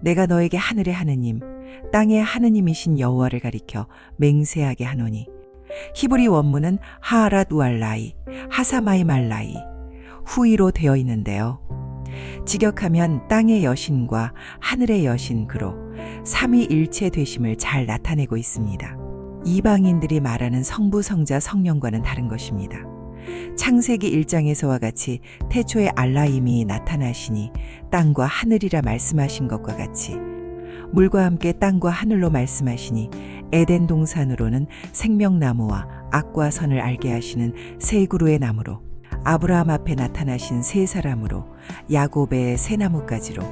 내가 너에게 하늘의 하느님, 땅의 하느님이신 여호와를 가리켜 맹세하게 하노니 히브리 원문은 하아랏 우알라이, 하사마이 말라이, 후이로 되어 있는데요. 직역하면 땅의 여신과 하늘의 여신 그로 삼위일체 되심을 잘 나타내고 있습니다. 이방인들이 말하는 성부, 성자, 성령과는 다른 것입니다. 창세기 1장에서와 같이 태초에 알라임이 나타나시니 땅과 하늘이라 말씀하신 것과 같이 물과 함께 땅과 하늘로 말씀하시니 에덴 동산으로는 생명나무와 악과 선을 알게 하시는 세 그루의 나무로 아브라함 앞에 나타나신 세 사람으로 야곱의 세 나무까지로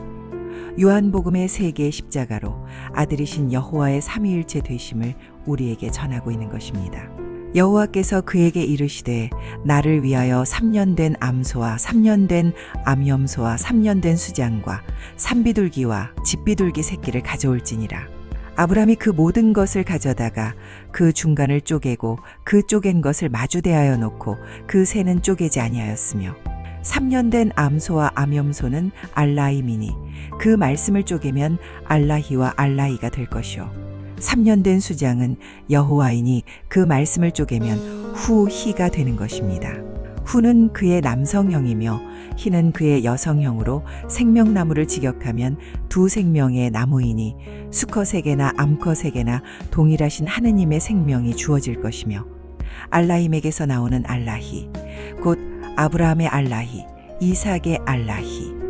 요한복음의 세 개의 십자가로 아들이신 여호와의 삼위일체 되심을 우리에게 전하고 있는 것입니다. 여호와께서 그에게 이르시되 나를 위하여 3년 된 암소와 3년 된 암염소와 3년 된 수장과 산비둘기와 집비둘기 새끼를 가져올지니라. 아브라함이 그 모든 것을 가져다가 그 중간을 쪼개고 그 쪼갠 것을 마주 대하여 놓고 그 새는 쪼개지 아니하였으며 3년 된 암소와 암염소는 알라임이니 그 말씀을 쪼개면 알라히와 알라이가 될 것이요 3년 된 수장은 여호와이니 그 말씀을 쪼개면 후히가 되는 것입니다. 후는 그의 남성형이며 희는 그의 여성형으로 생명나무를 직역하면 두 생명의 나무이니 수컷에게나 암컷에게나 동일하신 하느님의 생명이 주어질 것이며 알라힘에게서 나오는 알라히 곧 아브라함의 알라히 이삭의 알라히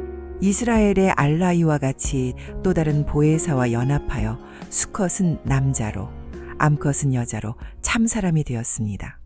이스라엘의 알라이와 같이 또 다른 보혜사와 연합하여 수컷은 남자로 암컷은 여자로 참 사람이 되었습니다.